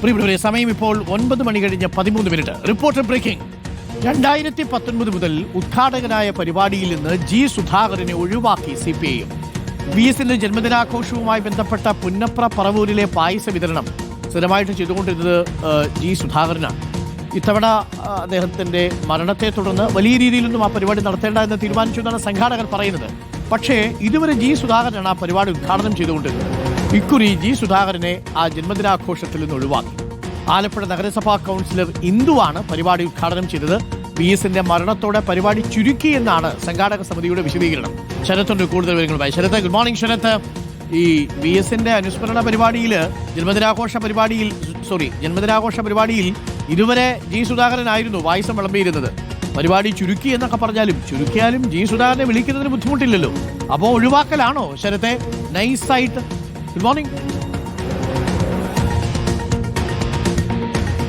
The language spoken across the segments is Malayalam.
പ്രിയപ്പെട്ടവരെ സമയം ഇപ്പോൾ ഒൻപത് മണി കഴിഞ്ഞ പതിമൂന്ന് മിനിറ്റ്. Reporter breaking. രണ്ടായിരത്തി പത്തൊൻപത് മുതൽ ഉദ്ഘാടകനായ പരിപാടിയിൽ നിന്ന് ജി സുധാകരനെ ഒഴിവാക്കി സി പി ഐ വി എസിന്റെ ജന്മദിനാഘോഷവുമായി ബന്ധപ്പെട്ട പുന്നപ്ര പറവൂരിലെ പായസ വിതരണം സ്ഥിരമായിട്ട് ചെയ്തുകൊണ്ടിരുന്നത് ജി സുധാകരനാണ്. ഇത്തവണ അദ്ദേഹത്തിന്റെ മരണത്തെ തുടർന്ന് വലിയ രീതിയിലൊന്നും ആ പരിപാടി നടത്തേണ്ട എന്ന് തീരുമാനിച്ചു എന്നാണ് സംഘാടകർ പറയുന്നത്. പക്ഷേ ഇതുവരെ ജി സുധാകരനാണ് ആ പരിപാടി ഉദ്ഘാടനം ചെയ്തുകൊണ്ടിരുന്നത്. ഇക്കുറി ജി സുധാകരനെ ആ ജന്മദിനാഘോഷത്തിൽ നിന്ന് ഒഴിവാക്കി. ആലപ്പുഴ നഗരസഭാ കൗൺസിലർ ഇന്ദുവാണ് പരിപാടി ഉദ്ഘാടനം ചെയ്തത്. വി എസിന്റെ മരണത്തോടെ പരിപാടി ചുരുക്കി എന്നാണ് സംഘാടക സമിതിയുടെ വിശദീകരണം. ശരത്തുണ്ട് കൂടുതൽ വിവരങ്ങളുമായി. Sarath good morning Sarath. ഈ വി എസിന്റെ അനുസ്മരണ പരിപാടിയിൽ ജന്മദിനാഘോഷ പരിപാടിയിൽ സോറി ജന്മദിനാഘോഷ പരിപാടിയിൽ ഇതുവരെ ജി സുധാകരനായിരുന്നു വായിസം വിളമ്പിയിരുന്നത്. പരിപാടി ചുരുക്കി എന്നൊക്കെ പറഞ്ഞാലും ചുരുക്കിയാലും ജി സുധാകരനെ വിളിക്കുന്നതിന് ബുദ്ധിമുട്ടില്ലല്ലോ. അപ്പോൾ ഒഴിവാക്കലാണോ ശരത്തെ? നൈസായിട്ട് good morning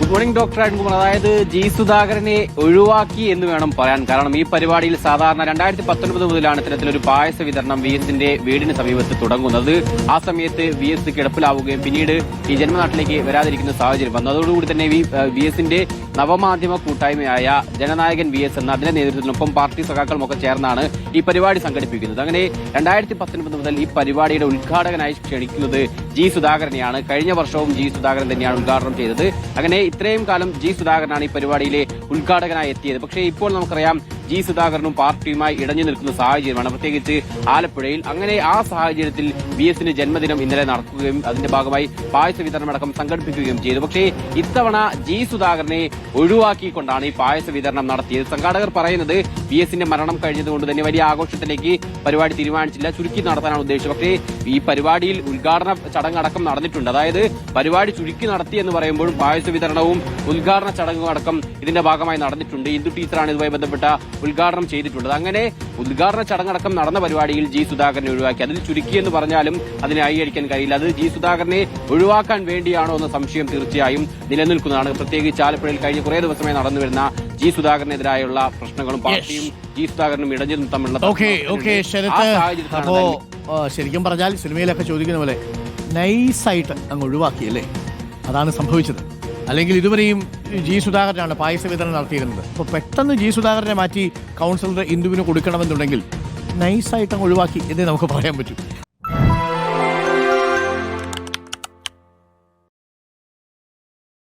good morning doctor Arunkumar അതായത് ജി സുധാകരനെ ഒഴിവാക്കി എന്ന് വേണം പറയാൻ. കാരണം ഈ പരിപാടിയിൽ സാധാരണ രണ്ടായിരത്തി പത്തൊൻപത് മുതലാണ് ഇത്തരത്തിലൊരു പായസ വിതരണം വി എസിന്റെ വീടിന് സമീപത്ത് തുടങ്ങുന്നത്. ആ സമയത്ത് വി എസ് കിടപ്പിലാവുകയും പിന്നീട് ഈ ജന്മനാട്ടിലേക്ക് വരാതിരിക്കുന്ന സാഹചര്യം വന്നു. അതോടുകൂടി തന്നെ വി എസിന്റെ നവമാധ്യമ കൂട്ടായ്മയായ ജനനായകൻ വി എസ് എന്ന അതിന്റെ നേതൃത്വത്തിനൊപ്പം പാർട്ടി സഖാക്കളും ഒക്കെ ചേർന്നാണ് ഈ പരിപാടി സംഘടിപ്പിക്കുന്നത്. അങ്ങനെ രണ്ടായിരത്തി പത്തൊൻപത് മുതൽ ഈ പരിപാടിയുടെ ഉദ്ഘാടകനായി ക്ഷണിക്കുന്നത് ജി സുധാകരനെയാണ് കഴിഞ്ഞ വർഷവും ജി സുധാകരൻ തന്നെയാണ് ഉദ്ഘാടനം ചെയ്തത്. അങ്ങനെ ഇത്രയും കാലം ജി സുധാകരനാണ് ഈ പരിപാടിയിലെ ഉദ്ഘാടകനായി എത്തിയത്. പക്ഷേ ഇപ്പോൾ നമുക്കറിയാം ജി സുധാകരനും പാർട്ടിയുമായി ഇടഞ്ഞു നിൽക്കുന്ന സാഹചര്യമാണ്. പ്രത്യേകിച്ച് ആലപ്പുഴയിൽ അങ്ങനെ ആ സാഹചര്യത്തിൽ വി എസിന്റെ ജന്മദിനം ഇന്നലെ നടക്കുകയും അതിന്റെ ഭാഗമായി പായസ വിതരണമടക്കം സംഘടിപ്പിക്കുകയും ചെയ്തു. പക്ഷേ ഇത്തവണ ജി സുധാകരനെ ഒഴിവാക്കിക്കൊണ്ടാണ് ഈ പായസ വിതരണം നടത്തിയത്. സംഘാടകർ പറയുന്നത് വി എസിന്റെ മരണം കഴിഞ്ഞതുകൊണ്ട് തന്നെ വലിയ ആഘോഷത്തിലേക്ക് പരിപാടി തീരുമാനിച്ചില്ല ചുരുക്കി നടത്താനാണ് ഉദ്ദേശിച്ചത് പക്ഷേ ഈ പരിപാടിയിൽ ഉദ്ഘാടന ചടങ്ങടക്കം നടന്നിട്ടുണ്ട്. അതായത് പരിപാടി ചുരുക്കി നടത്തി എന്ന് പറയുമ്പോഴും പായസ വിതരണവും ഉദ്ഘാടന ചടങ്ങും അടക്കം ഇതിന്റെ ഭാഗമായി നടന്നിട്ടുണ്ട്. ഇന്ദു ടീച്ചറാണ് ഇതുമായി ബന്ധപ്പെട്ട ഉദ്ഘാടനം ചെയ്തിട്ടുള്ളത്. അങ്ങനെ ഉദ്ഘാടന ചടങ്ങടക്കം നടന്ന പരിപാടിയിൽ ജി സുധാകരനെ ഒഴിവാക്കി. അതിൽ ചുരുക്കി എന്ന് പറഞ്ഞാലും അതിനെ അംഗീകരിക്കാൻ കഴിയില്ല. അത് ജി സുധാകരനെ ഒഴിവാക്കാൻ വേണ്ടിയാണോ എന്ന സംശയം തീർച്ചയായും നിലനിൽക്കുന്നതാണ്. പ്രത്യേകിച്ച് ആലപ്പുഴയിൽ കഴിഞ്ഞ കുറേ ദിവസമായി നടന്നു വരുന്ന ജി സുധാകരനെതിരായുള്ള പ്രശ്നങ്ങളും പാർട്ടിയും ജി സുധാകരനും ഇടഞ്ഞു തമ്മിലുള്ള അപ്പോ ശരിക്കും പറഞ്ഞാൽ സിനിമയിലൊക്കെ ചോദിക്കുന്ന പോലെ നൈസായിട്ട് അങ്ങ് ഒഴിവാക്കിയല്ലേ? അതാണ് സംഭവിച്ചത്. അല്ലെങ്കിൽ ഇതുവരെയും ജി സുധാകരനാണ് പായസ വിതരണം നടത്തിയിരുന്നത്. അപ്പോൾ പെട്ടെന്ന് ജി സുധാകരനെ മാറ്റി കൗൺസിലർ ഇന്ദുവിന് കൊടുക്കണമെന്നുണ്ടെങ്കിൽ നൈസായിട്ട് ഒഴിവാക്കി എന്നേ നമുക്ക് പറയാൻ പറ്റൂ.